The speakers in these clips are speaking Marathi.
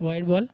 वाईट बॉल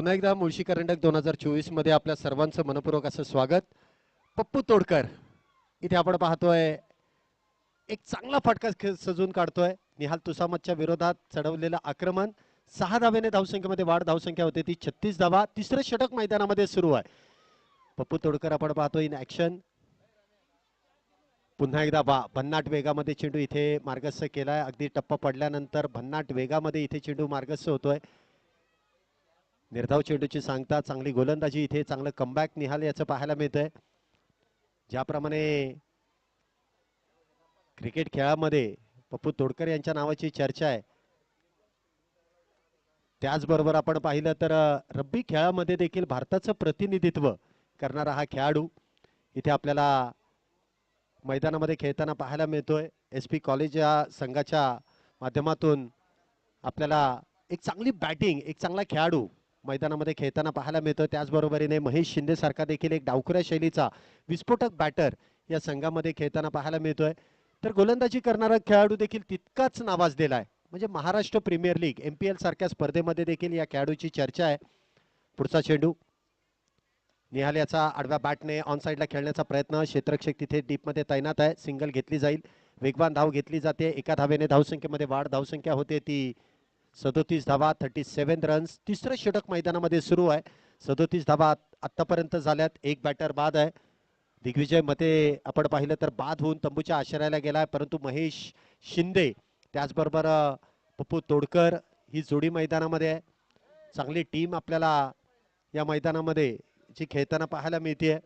पुन्हा एकदा मुळशी करंडक दोन हजार चोवीसमध्ये आपल्या सर्वांचं मनपूर्वक असं स्वागत. पप्पू तोडकर इथे आपण पाहतोय एक चांगला फटका सजून काढतोय. निहाल तुसामतच्या विरोधात चढवलेलं आक्रमण सहा धावेने धावसंख्येमध्ये वाढ धावसंख्या होते ती छत्तीस धावा तिसरं षटक मैदानामध्ये सुरू आहे. पप्पू तोडकर आपण पाहतोय इन ऍक्शन पुन्हा एकदा बा भन्नाट वेगामध्ये चेंडू इथे मार्गस्थ केलाय. अगदी टप्पा पडल्यानंतर भन्नाट वेगामध्ये इथे चेंडू मार्गस्थ होतोय. निर्धाव चेंडूची सांगता चांगली गोलंदाजी इथे चांगलं कमबॅक निहाल याचं पाहायला मिळतंय. ज्याप्रमाणे क्रिकेट खेळामध्ये पप्पू तोडकर यांच्या नावाची चर्चा आहे. त्याचबरोबर आपण पाहिलं तर रब्बी खेळामध्ये देखील भारताचं प्रतिनिधित्व करणारा हा खेळाडू इथे आपल्याला मैदानामध्ये खेळताना पाहायला मिळतोय. एस पी कॉलेज या संघाच्या माध्यमातून आपल्याला एक चांगली बॅटिंग एक चांगला खेळाडू मैदानामध्ये खेळताना पाहायला मिळतोय. त्याचबरोबरीने महेश शिंदेसारखा देखील एक डावखुऱ्या शैलीचा विस्फोटक बॅटर या संघामध्ये खेळताना पाहायला मिळतोय. तर गोलंदाजी करणारा खेळाडू देखील तितकाच नावाजलेला आहे म्हणजे Maharashtra premier league M P L सारख्या स्पर्धेमध्ये देखील या खेळाडूची चर्चा आहे. पुढचा चेंडू. निहाल याचा आडव्या बॅटने ऑन साईडला खेळण्याचा प्रयत्न. क्षेत्रक्षक तिथे डीपमध्ये तैनात आहे. सिंगल घेतली जाईल. वेगवान धाव घेतली जाते. एका धावेने धावसंख्येमध्ये वाढ धावसंख्या होते ती सदोतीस धावा थर्टी सेव्हन रन्स तिसरं षटक मैदानामध्ये सुरू आहे. सदोतीस धावा आत्तापर्यंत झाल्यात. एक बॅटर बाद आहे. दिग्विजय मते आपण पाहिलं तर बाद होऊन तंबूच्या आश्रयाला गेलाय. परंतु महेश शिंदे त्याचबरोबर पप्पू तोडकर ही जोडी मैदानामध्ये आहे. चांगली टीम आपल्याला या मैदानामध्ये जी खेळताना पाहायला मिळते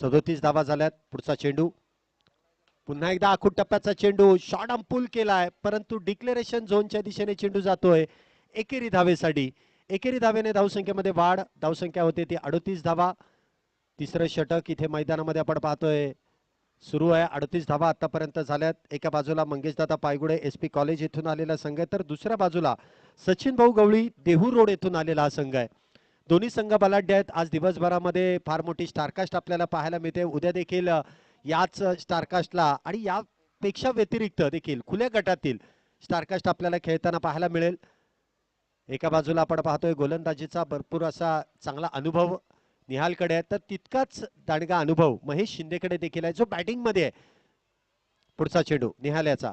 सदोतीस धावा झाल्यात. पुढचा चेंडू. पुन्हा एकदा आखूट टप्प्याचा चेंडू. शॉर्ट अंपूल केलाय परंतु डिक्लेरेशन झोनच्या दिशेने चेंडू जातोय एकेरी धावेसाठी. एकेरी धावेने धावसंख्येमध्ये वाढ. धावसंख्या होते ती अडतीस धावा. तिसरं षटक इथे मैदानामध्ये आपण पाहतोय. सुरू आहे अडतीस धावा आतापर्यंत झाल्यात. एका बाजूला Mangeshdada Paygude S P college येथून आलेला संघ आहे. तर दुसऱ्या बाजूला सचिन भाऊ गवळी देहू रोड येथून आलेला हा संघ आहे. दोन्ही संघ बलाढ्य आहेत. आज दिवसभरामध्ये फार मोठी स्टारकास्ट आपल्याला पाहायला मिळते. उद्या देखील याच स्टारकास्टला आणि यापेक्षा व्यतिरिक्त देखील खुल्या गटातील स्टारकास्ट आपल्याला खेळताना पाहायला मिळेल. एका बाजूला आपण पाहतोय गोलंदाजीचा भरपूर असा चांगला अनुभव निहालकडे आहे. तर तितकाच दांडगा अनुभव महेश शिंदेकडे देखील आहे जो बॅटिंगमध्ये आहे. पुढचा चेंडू निहाल याचा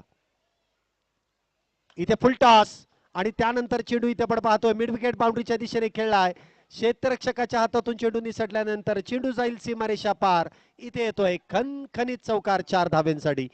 इथे फुल टॉस आणि त्यानंतर चेंडू इथे आपण पाहतोय मिड विकेट बाउंड्रीच्या दिशेने खेळलाय क्षेत्ररक्षकाच्या हातातून चेंडू निसटल्यानंतर चेंडू जाईल सीमारेषा पार. इथे येतोय खनखनीत चौकार चार धाब्यांसाठी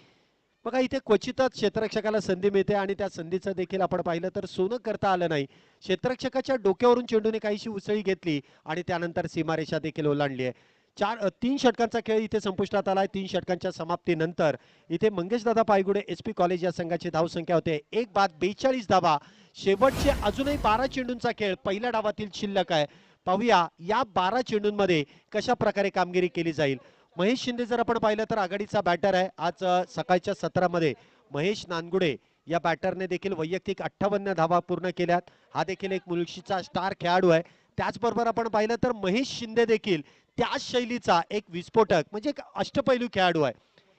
बघा इथे क्वचितच क्षेत्ररक्षकाला संधी मिळते आणि त्या संधीचं देखील आपण पाहिलं तर सोनं करता आलं नाही. क्षेत्ररक्षकाच्या डोक्यावरून चेंडूने काहीशी उसळी घेतली आणि त्यानंतर सीमारेषा देखील ओलांडली आहे. चार तीन षटकांचा खेळ इथे संपुष्टात आलाय. तीन षटकांच्या समाप्तीनंतर इथे Mangeshdada Paygude S P college या संघाची धावसंख्या होते. एक बाद बेचाळीस धावा. शेवटचे अजूनही बारा चेंडूंचा खेळ. पहिल्या डावातील शिल्लक आहे. पाहूया या बारा चेंडूंमध्ये कशा प्रकारे कामगिरी केली जाईल. महेश शिंदे जर आपण पाहिलं तर आघाडीचा बॅटर आहे. आज सकाळच्या सत्रामध्ये महेश नानगुडे या बॅटरने देखील वैयक्तिक अठ्ठावन्न धावा पूर्ण केल्यात. हा देखील एक मुलशीचा स्टार खेळाडू आहे. त्याचबरोबर आपण पाहिलं तर महेश शिंदे देखील त्याच शैलीचा एक विस्फोटक म्हणजे एक अष्टपैलू खेळाडू आहे.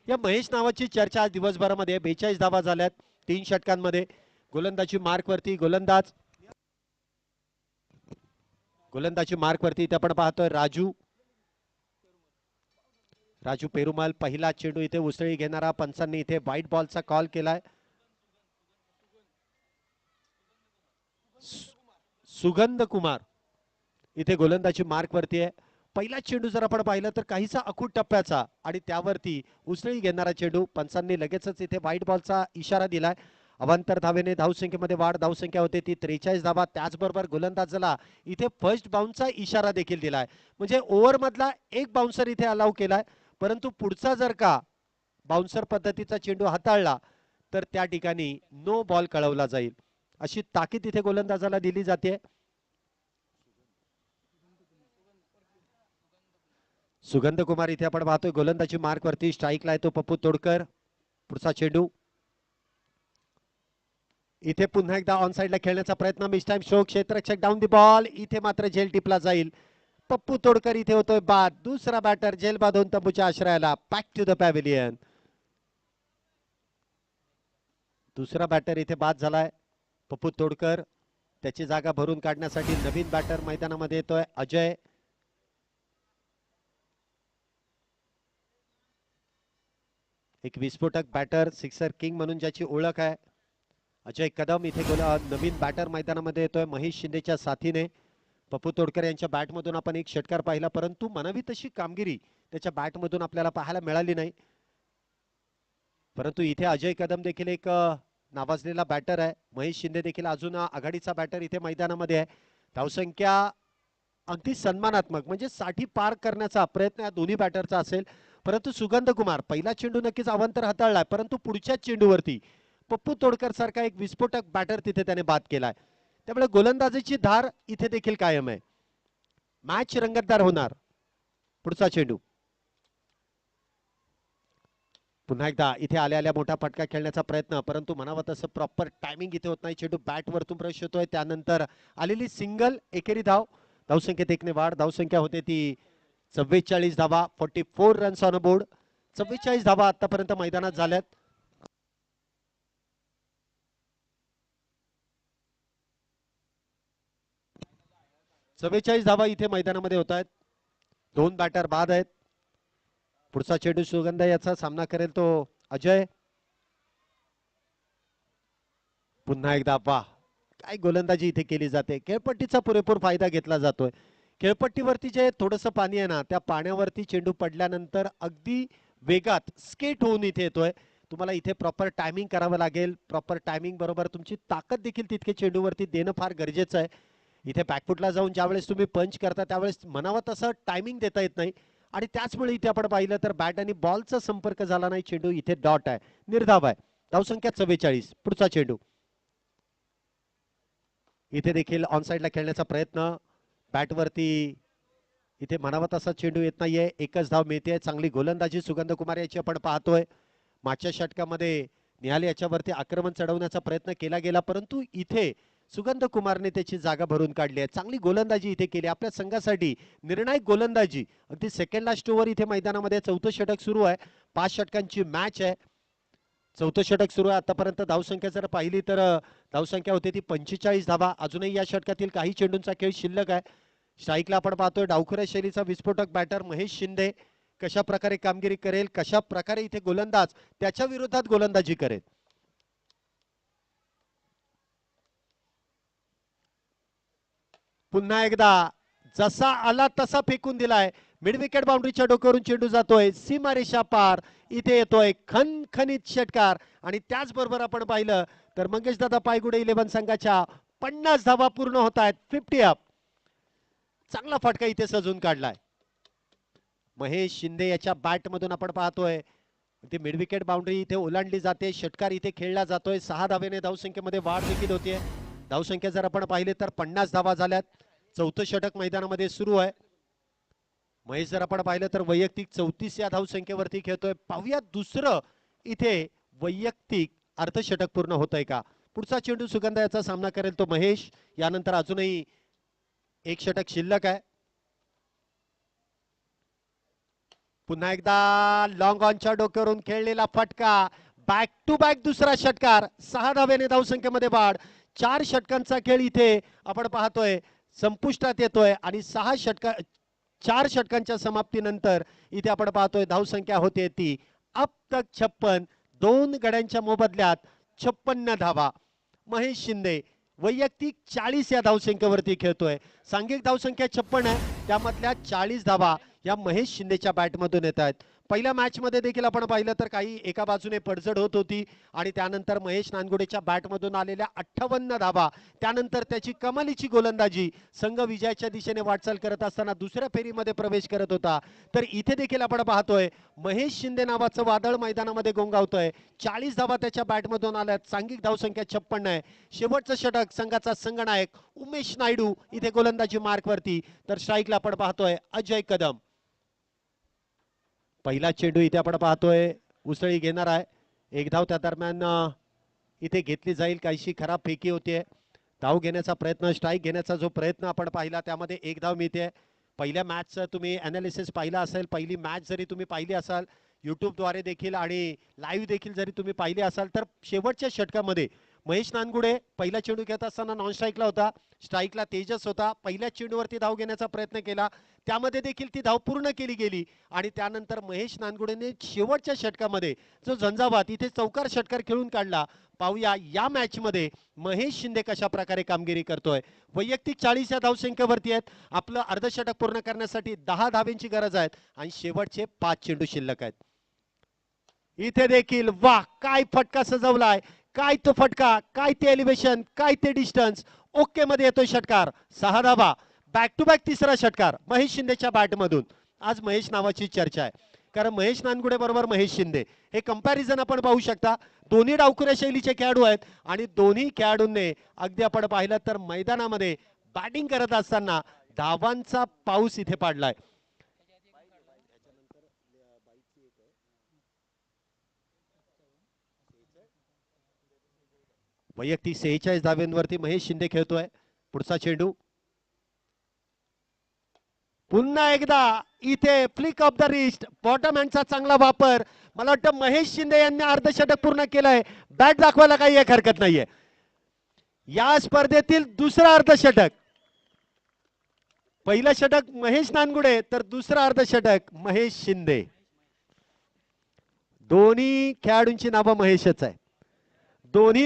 या महेश नावाची चर्चा आज दिवसभरामध्ये बेचाळीस धावा झाल्यात तीन षटकांमध्ये. गोलंदाजी मार्कवरती गोलंदाज गोलंदाजी मार्कवरती इथे आपण पाहतोय राजू. राजू पेरुमाल पहिला चेंडू इथे उसळी घेणारा पंचांनी इथे व्हाईट बॉलचा कॉल केलाय. सुगंध कुमार इथे गोलंदाजी मार्क वरती आहे. पहिला चेंडू जर आपण पाहिलं तर काहीसा अखूट टप्प्याचा आणि त्यावरती उसळी घेणारा चेंडू पंचांनी लगेचच इथे व्हाईट बॉलचा इशारा दिलाय. अवांतर धावेने धावसंख्येमध्ये वाढ धावसंख्या होते. ती त्रेचाळीस धावा. त्याचबरोबर गोलंदाजाला इथे फर्स्ट बाउन्सचा इशारा देखील दिलाय. म्हणजे ओव्हरमधला एक बाउन्सर इथे अलाव केलाय. परंतु पुढचा जर का बाउन्सर पद्धतीचा चेंडू हाताळला तर त्या ठिकाणी नो बॉल कळवला जाईल. अशी ताकीद इथे गोलंदाजाला दिली जाते. सुगंध कुमार इथे आपण पाहतोय. गोलंदाजी मार्क वरती स्ट्राईकला येतो पप्पू तोडकर. पुढचा चेंडू. इथे पुन्हा एकदा ऑन साईडला खेळण्याचा प्रयत्न. मिस टाइम शो क्षेत्ररक्षक डाऊन दी बॉल इथे मात्र झेल टिपला जाईल. पप्पू तोडकर इथे होतोय बाद. दुसरा बॅटर जेल बांधून तंबूच्या आश्रयाला. बॅक टू द पॅव्हिलियन दुसरा बॅटर इथे बाद झालाय. पप्पू तोडकर त्याची जागा भरून काढण्यासाठी नवीन बॅटर मैदानामध्ये येतोय. अजय. एक विस्फोटक बॅटर सिक्सर किंग म्हणून ज्याची ओळख आहे. अजय कदम इथे गोला नवीन बॅटर मैदानामध्ये येतोय महेश शिंदेच्या साथीने. पप्पू तोडकर यांच्या बॅटमधून आपण एक षटकार पाहिला परंतु मनावी तशी कामगिरी त्याच्या बॅटमधून आपल्याला पाहायला मिळाली नाही. परंतु इथे अजय कदम देखील एक नावाजलेला बॅटर आहे. महेश शिंदे देखील अजून आघाडीचा बॅटर इथे मैदानामध्ये आहे. धावसंख्या अगदी सन्मानात्मक म्हणजे साठी पार करण्याचा प्रयत्न या दोन्ही बॅटरचा असेल. परंतु सुगंध कुमार पहिला चेंडू नक्कीच अवांतर हाताळलाय परंतु पुढच्याच चेंडूवरती पप्पू तोडकर सारखा एक विस्फोटक बॅटर तिथे त्याने बाद केलाय. त्यामुळे गोलंदाजीची धार इथे देखील कायम आहे. मॅच रंगतदार होणार. पुढचा चेंडू. पुन्हा एकदा इथे आल्या आल्या मोठा फटका खेळण्याचा प्रयत्न परंतु म्हणावं तसं प्रॉपर टायमिंग इथे होत नाही. चेंडू बॅट वरतून प्रवेश होतोय. त्यानंतर आलेली सिंगल एकेरी धाव. धावसंख्येत एकने वाढ. धावसंख्या होते ती चव्वेचाळीस धावा. Forty four runs on board चव्वेचाळीस धावा आतापर्यंत मैदानात झाल्यात. चव्वेचाळीस धावा इथे मैदानामध्ये होत आहेत. दोन बॅटर बाद आहेत. पुढचा चेंडू सुगंध याचा सामना करेल तो अजय. पुन्हा एकदा वा काय गोलंदाजी इथे केली जाते. खेळपट्टीचा पुरेपूर फायदा घेतला जातोय. खेळपट्टीवरती जे थोडंसं पाणी आहे ना त्या पाण्यावरती चेंडू पडल्यानंतर अगदी वेगात स्केट होऊन इथे येतोय. तुम्हाला इथे प्रॉपर टायमिंग करावं लागेल. प्रॉपर टायमिंग बरोबर तुमची ताकद देखील तितके चेंडूवरती देणं फार गरजेचं आहे. इथे बॅकफुटला जाऊन ज्यावेळेस तुम्ही पंच करता त्यावेळेस म्हणावं तसं टायमिंग देता येत नाही. आणि त्याचमुळे इथे आपण पाहिलं तर बॅट आणि बॉलचा संपर्क झाला नाही. चेंडू इथे डॉट आहे. निर्धाव आहे. धावसंख्या चव्वेचाळीस. पुढचा चेंडू. इथे देखील ऑन साईडला खेळण्याचा प्रयत्न. बॅटवरती इथे म्हणावा तसा चेंडू येत नाहीये. एकच धाव मिळते. चांगली गोलंदाजी. सुगंध कुमार याची आपण पाहतोय. मागच्या षटकामध्ये निहाल याच्यावरती आक्रमण चढवण्याचा प्रयत्न केला गेला. परंतु इथे सुगंध कुमारने त्याची जागा भरून काढली आहे. चांगली गोलंदाजी इथे केली आपल्या संघासाठी निर्णायक गोलंदाजी. अगदी सेकंड लास्ट ओव्हर इथे मैदानामध्ये चौथं षटक सुरू आहे. पाच षटकांची मॅच आहे. चौथं षटक सुरू आहे. आतापर्यंत धावसंख्या जर पाहिली तर धावसंख्या होती ती पंचेचाळीस धावा. अजूनही या षटकातील काही चेंडूंचा खेळ शिल्लक आहे. स्ट्राईकला आपण पाहतोय. डावखुऱ्या शैलीचा विस्फोटक बॅटर महेश शिंदे कशा प्रकारे कामगिरी करेल? कशा प्रकारे इथे गोलंदाज त्याच्या विरोधात गोलंदाजी करेल? पुन्हा एकदा जसा आला तसा फेकून दिलाय. मिड विकेट बाउंड्रीच्या डोक्यावरून चेंडू जातोय. सीमारेषा पार. इथे येतोय खनखनीत षटकार. आणि त्याचबरोबर आपण पाहिलं तर मंगेश दादा पायगुडे इलेव्हन संघाच्या पन्नास धावा पूर्ण होत आहेत. Fifty up. चांगला फटका इथे सजून काढलाय. महेश शिंदे याच्या बॅट मधून आपण पाहतोय. ते मिडविकेट बाउंड्री इथे ओलांडली जाते. षटकार इथे खेळला जातोय. सहा धावेने धावसंख्येमध्ये वाढ देखील होते धावसंख्या जर आपण पाहिले तर पन्नास धावा झाल्यात. चौथं षटक मैदानामध्ये सुरू आहे. महेश जर आपण पाहिलं तर वैयक्तिक चौतीस या धावसंख्येवरती खेळतोय. पाहूया दुसरं इथे वैयक्तिक अर्धषटक पूर्ण होत आहे का? पुढचा चेंडू सुगंधा याचा सामना करेल तो महेश. यानंतर अजूनही एक षटक शिल्लक आहे. पुन्हा एकदा लॉंग ऑनच्या डोक्यावरून खेळलेला फटका. बॅक टू बॅक दुसरा षटकार. सहा धाव्याने धावसंख्येमध्ये वाढ. चार षटकांचा खेळ इथे आपण पाहतोय. संपुष्टात येतोय आणि सहा षटका चार षटकांच्या समाप्तीनंतर इथे आपण पाहतोय धावसंख्या होते ती. अब तक छप्पन दोन गड्यांच्या मोबदल्यात छप्पन्न धावा. महेश शिंदे वैयक्तिक चाळीस या धावसंख्येवरती खेळतोय. सांघिक धावसंख्या छप्पन आहे. त्यामधल्या चाळीस धावा या महेश शिंदेच्या बॅटमधून येत आहेत. पहिल्या मॅचमध्ये देखील आपण पाहिलं तर काही एका बाजूने पडझड होत होती आणि त्यानंतर महेश नानगुडेच्या बॅटमधून आलेल्या अठ्ठावन्न धाबा त्यानंतर त्याची कमालीची गोलंदाजी. संघ विजयाच्या दिशेने वाटचाल करत असताना दुसऱ्या फेरीमध्ये प्रवेश करत होता. तर इथे देखील आपण पाहतोय महेश शिंदे नावाचं वादळ मैदानामध्ये गोंगावतोय. चाळीस धाबा त्याच्या बॅटमधून आल्यात. सांघिक धावसंख्या छप्पन्न आहे. शेवटचं षटक संघाचा संघनायक उमेश नायडू इथे गोलंदाजी मार्कवरती. तर स्ट्राईकला आपण पाहतोय अजय कदम. पहिला चेंडू इथे आपण पाहतोय. उसळी घेणार आहे. एक धाव त्या दरम्यान इथे घेतली जाईल. काहीशी खराब फेकी होतीये धाव घेण्याचा प्रयत्न स्ट्राईक घेण्याचा जो प्रयत्न आपण पाहिला त्यामध्ये एक धाव मिळते. पहिल्या मॅचचं तुम्ही अनालिसिस पाहिला असेल. पहिली मॅच जरी तुम्ही पाहिली असाल यूट्यूबद्वारे देखील आणि लाईव्ह देखील जरी तुम्ही पाहिली असाल तर शेवटच्या षटकामध्ये महेश नानगुडे पहिला चेंडू घेत असताना नॉन स्ट्राईकला होता. स्ट्राईकला तेजस होता. पहिल्या चेंडूवरती धाव घेण्याचा प्रयत्न केला. त्यामध्ये देखील ती धाव पूर्ण केली गेली. आणि त्यानंतर महेश नानगुडेने शेवटच्या षटकामध्ये जो झंझावात इथे चौकार षटकार खेळून काढला पाहूया या मॅचमध्ये महेश शिंदे कशा प्रकारे कामगिरी करतोय. वैयक्तिक चाळीस या धावसंख्येवरती आहेत. आपलं अर्धषटक पूर्ण करण्यासाठी दहा धावेंची गरज आहे आणि शेवटचे पाच चेंडू शिल्लक आहेत. इथे देखील वा काय फटका सजवलाय. काय तो फटका काय ते एलिव्हेशन काय ते डिस्टन्स ओके मध्ये येतोय षटकार. सहा धाबा बॅक टू बॅक तिसरा षटकार. महेश शिंदेच्या बॅटमधून आज महेश नावाची चर्चा आहे. कारण महेश नानगुडे बरोबर महेश शिंदे. हे कंपॅरिझन आपण पाहू शकता. दोन्ही डावकुऱ्या शैलीचे खेळाडू आहेत आणि दोन्ही खेळाडूंनी अगदी आपण पाहिलं तर मैदानामध्ये बॅटिंग करत असताना धावांचा पाऊस इथे पाडलाय. वैयक्तिक सेहेचाळीस धाव्यांवरती महेश शिंदे खेळतोय. पुढचा चेंडू. पुन्हा एकदा इथे flick off the wrist bottom हँडचा चांगला वापर. मला वाटतं महेश शिंदे यांनी अर्धशतक पूर्ण केलंय. बॅट दाखवायला काही एक हरकत नाहीये. या स्पर्धेतील दुसरं अर्धशतक. पहिलं षटक महेश नानगुडे तर दुसरं अर्धशतक महेश शिंदे. दोन्ही खेळाडूंची नावं महेशच आहे. दोन्ही